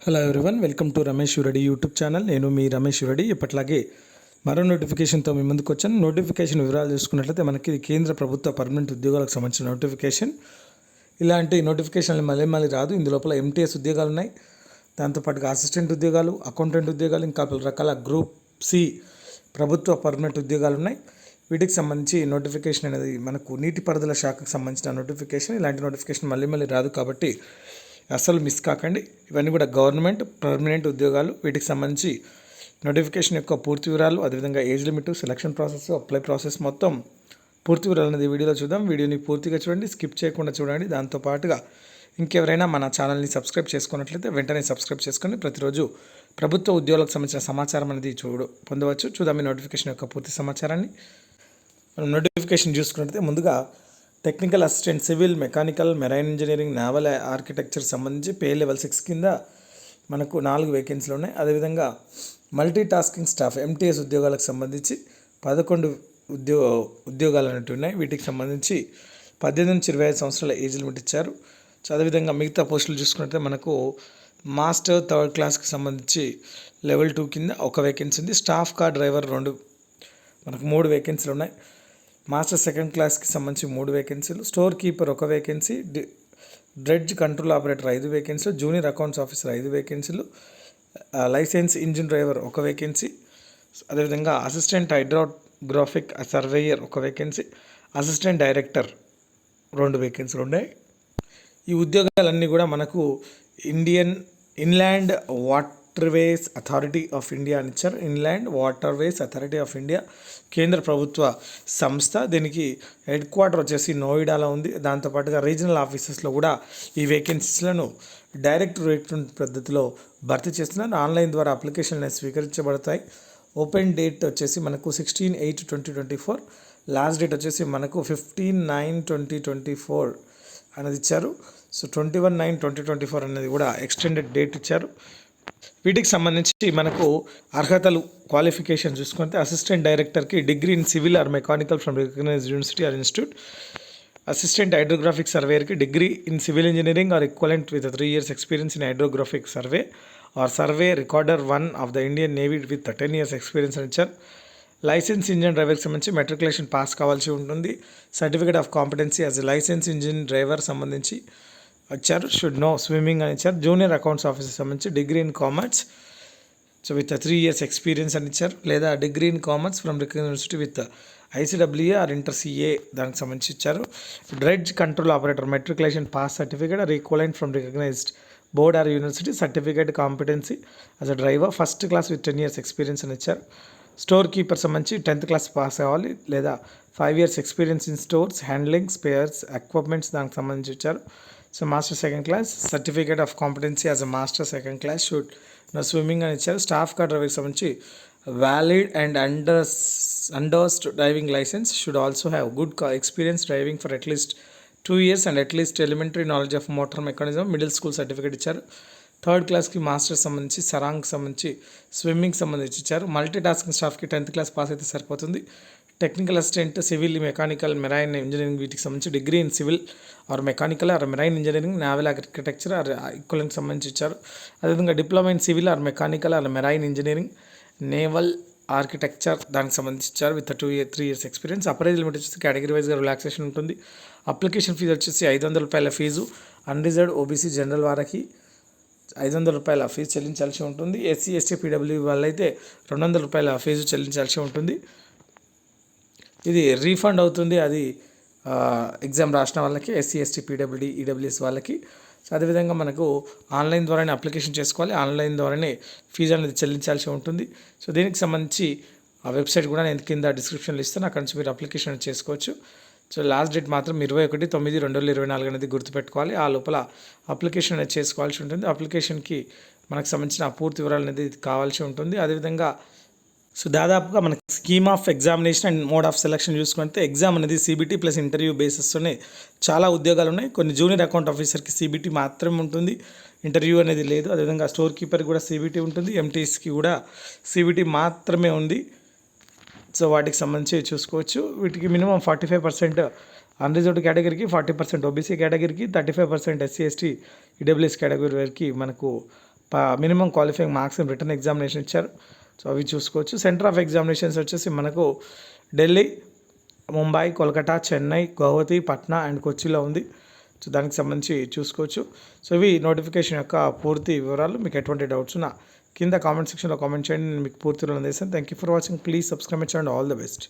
Hello everyone welcome to Ramesh Reddy YouTube channel నేను మీ రమేష్ రెడ్డి ఇప్పట్లాగే మరో నోటిఫికేషన్తో మీ ముందుకు వచ్చాను. నోటిఫికేషన్ వివరాలు చూసుకున్నట్లయితే మనకి కేంద్ర ప్రభుత్వ పర్మనెంట్ ఉద్యోగాలకు సంబంధించిన నోటిఫికేషన్ ఇలాంటి నోటిఫికేషన్లు మళ్ళీ మళ్ళీ రాదు. ఇందు లోపల ఎంటీఎస్ ఉద్యోగాలు ఉన్నాయి. దాంతోపాటుగా అసిస్టెంట్ ఉద్యోగాలు అకౌంటెంట్ ఉద్యోగాలు ఇంకా పలు రకాల గ్రూప్ సి ప్రభుత్వ పర్మనెంట్ ఉద్యోగాలు ఉన్నాయి. వీటికి సంబంధించి నోటిఫికేషన్ అనేది మనకు నీటిపారుదల శాఖకు సంబంధించిన నోటిఫికేషన్ ఇలాంటి నోటిఫికేషన్ మళ్ళీ మళ్ళీ రాదు కాబట్టి అస్సలు మిస్ కాకండి. ఇవన్నీ కూడా గవర్నమెంట్ పర్మనెంట్ ఉద్యోగాలు. వీటికి సంబంధించి నోటిఫికేషన్ యొక్క పూర్తి వివరాలు అదేవిధంగా age limit selection process apply process మొత్తం పూర్తి వివరాలు అనేది వీడియోలో చూద్దాం. వీడియోని పూర్తిగా చూడండి స్కిప్ చేయకుండా చూడండి. దాంతో పాటుగా ఇంకెవరైనా మన ఛానల్ని సబ్స్క్రైబ్ చేసుకున్నట్లయితే వెంటనే సబ్స్క్రైబ్ చేసుకొని ప్రతిరోజు ప్రభుత్వ ఉద్యోగాలకు సంబంధించిన సమాచారం అనేది చూడు పొందవచ్చు. చూద్దాం ఈ నోటిఫికేషన్ యొక్క పూర్తి సమాచారాన్ని. మనం నోటిఫికేషన్ చూసుకున్నట్లయితే ముందుగా technical assistant civil mechanical marine engineering naval architecture సంబంధించి పే లెవెల్ సిక్స్ కింద మనకు నాలుగు వేకెన్సీలు ఉన్నాయి. అదేవిధంగా మల్టీ టాస్కింగ్ స్టాఫ్ ఎంటీఎస్ ఉద్యోగాలకు సంబంధించి పదకొండు ఉద్యో ఉద్యోగాలు అనేవి ఉన్నాయి. వీటికి సంబంధించి పద్దెనిమిది నుంచి ఇరవై ఐదు సంవత్సరాల ఏజ్ లిమిట్ ఇచ్చారు. సో అదేవిధంగా మిగతా పోస్టులు చూసుకుంటే మనకు మాస్టర్ థర్డ్ క్లాస్కి సంబంధించి లెవెల్ టూ కింద ఒక వేకెన్సీ ఉంది. స్టాఫ్ కార్ డ్రైవర్ రెండు మనకు మూడు వేకెన్సీలు ఉన్నాయి. మాస్టర్ సెకండ్ క్లాస్కి సంబంధించి మూడు వేకెన్సీలు స్టోర్ కీపర్ ఒక వేకెన్సీ డ్రెడ్జ్ కంట్రోల్ ఆపరేటర్ ఐదు వేకెన్సీలు జూనియర్ అకౌంట్స్ ఆఫీసర్ ఐదు వేకెన్సీలు లైసెన్స్ ఇంజిన్ డ్రైవర్ ఒక వేకెన్సీ అదేవిధంగా అసిస్టెంట్ హైడ్రోగ్రాఫిక్ సర్వేయర్ ఒక వేకెన్సీ అసిస్టెంట్ డైరెక్టర్ రెండు వేకెన్సీలు ఉన్నాయి ఈ ఉద్యోగాలన్నీ కూడా మనకు Indian inland what waterways authority of India అని ఇచ్చారు. Inland waterways authority of India కేంద్ర ప్రభుత్వ సంస్థ. దీనికి హెడ్ క్వార్టర్ వచ్చేసి నోయిడాలో ఉంది. దాంతోపాటుగా రీజనల్ ఆఫీసెస్లో కూడా ఈ వేకెన్సీస్లను డైరెక్ట్ రిక్రూట్మెంట్ పద్ధతిలో భర్తీ చేస్తున్నారు. ఆన్లైన్ ద్వారా అప్లికేషన్లు స్వీకరించబడతాయి. ఓపెన్ డేట్ వచ్చేసి మనకు sixteen eight twenty twenty four. Last date వచ్చేసి మనకు fifteen nine twenty twenty four అనేది ఇచ్చారు. So twenty one nine twenty twenty four అనేది కూడా ఎక్స్టెండెడ్ డేట్ ఇచ్చారు. వీటికి సంబంధించి మనకు అర్హతలు క్వాలిఫికేషన్ చూసుకుంటే అసిస్టెంట్ డైరెక్టర్కి degree in civil or mechanical from recognise university or institute. Assistant hydrographic సర్వేయర్కి degree in civil engineering or equivalent with three years experience in hydrographic survey or survey recorder one of the Indian navy with ten years experience ఇచ్చారు licence engine డ్రైవర్కి సంబంధించి matriculation pass కావాల్సి ఉంటుంది. Certificate of competency as license engine driver సంబంధించి వచ్చారు should know swimming అని ఇచ్చారు. Junior accounts officer సంబంధించి degree in commerce so with three years experience అని ఇచ్చారు. లేదా degree in commerce from recognized university with ICWA or inter CA దానికి సంబంధించి ఇచ్చారు. Dredge control operator matriculation pass certificate or equivalent from recognized board or university certificate competency as a driver first class with ten years experience అని ఇచ్చారు. Store keeper సంబంధించి tenth class pass అవ్వాలి. లేదా five years experience in stores handling spares equipments దానికి సంబంధించి ఇచ్చారు. So master second class certificate of competency as a master second class should know swimming అని ఇచ్చారు స్టాఫ్ కార్ డ్రైవర్కి సంబంధించి valid and endorse endorsed driving license should also have good experience driving for at least two years and at least elementary knowledge of motor mechanism middle school certificate ఇచ్చారు. Third క్లాస్కి masters సంబంధించి సరాంగ్ సంబంధించి swimming సంబంధించి ఇచ్చారు. Multi tasking స్టాఫ్కి tenth class pass అయితే సరిపోతుంది. Technical assistant civil mechanical marine engineering వీటికి సంబంధించి degree in civil or mechanical or marine engineering naval architecture or equivalent సంబంధించి ఇచ్చారు. అదేవిధంగా diploma in civil or mechanical or marine engineering naval architecture దానికి సంబంధించి ఇచ్చారు. With two year three years experience upper age limit వచ్చేసి category వైజ్గా relaxation ఉంటుంది. Application fee వచ్చేసి ఐదు వందల రూపాయల ఫీజు అన్రిజర్వ్డ్ ఓబీసీ జనరల్ వారికి ఐదు వందల రూపాయల ఫీజు చెల్లించాల్సి ఉంటుంది. ఎస్సీ ఎస్టీ పీడబ్ల్యూ వాళ్ళైతే రెండు వందల రూపాయల ఫీజు చెల్లించాల్సి ఉంటుంది. ఇది రీఫండ్ అవుతుంది. అది ఎగ్జామ్ రాసిన వాళ్ళకి ఎస్సీ ఎస్టీ పీడబ్ల్యూడి ఈడబ్ల్యూఎస్ వాళ్ళకి. సో అదేవిధంగా మనకు ఆన్లైన్ ద్వారానే అప్లికేషన్ చేసుకోవాలి. ఆన్లైన్ ద్వారానే ఫీజు అనేది చెల్లించాల్సి ఉంటుంది. సో దీనికి సంబంధించి ఆ వెబ్సైట్ కూడా నేను కింద డిస్క్రిప్షన్లో ఇస్తాను. అక్కడ నుంచి మీరు అప్లికేషన్ చేసుకోవచ్చు. సో లాస్ట్ డేట్ మాత్రం ఇరవై ఒకటి తొమ్మిది రెండు వేల ఇరవై నాలుగు అనేది గుర్తుపెట్టుకోవాలి. ఆ లోపల అప్లికేషన్ అనేది చేసుకోవాల్సి ఉంటుంది. అప్లికేషన్కి మనకు సంబంధించిన పూర్తి వివరాలు అనేది కావాల్సి ఉంటుంది. అదేవిధంగా సో దాదాపుగా మనకి scheme of examination and mode of selection చూసుకుంటే ఎగ్జామ్ అనేది సీబీటీ ప్లస్ ఇంటర్వ్యూ బేసిస్తోనే చాలా ఉద్యోగాలు ఉన్నాయి. కొన్ని జూనియర్ అకౌంట్ ఆఫీసర్కి సీబీటీ మాత్రమే ఉంటుంది. ఇంటర్వ్యూ అనేది లేదు. అదేవిధంగా స్టోర్ కీపర్కి కూడా సీబీటీ ఉంటుంది. ఎంటీఎస్కి కూడా సీబీటీ మాత్రమే ఉంది. సో వాటికి సంబంధించి చూసుకోవచ్చు. వీటికి minimum forty five percent unreserved కేటగిరీకి ఫార్టీ పర్సెంట్ ఓబీసీ కేటగిరీకి thirty five percent SC ST EWS category వరకు మనకు minimum qualifying marks written examination ఇచ్చారు. సో అవి చూసుకోవచ్చు. సెంటర్ ఆఫ్ ఎగ్జామినేషన్స్ వచ్చేసి మనకు ఢిల్లీ ముంబై కోల్కతా చెన్నై గౌహతి పట్నా అండ్ కొచ్చిలో ఉంది. సో దానికి సంబంధించి చూసుకోవచ్చు. సో ఇవి నోటిఫికేషన్ యొక్క పూర్తి వివరాలు. మీకు ఎటువంటి డౌట్స్ ఉన్నా కింద కామెంట్ సెక్షన్లో కామెంట్ చేయండి. నేను మీకు పూర్తి వివరాలు అందిస్తాను. Thank you for watching please subscribe and all the best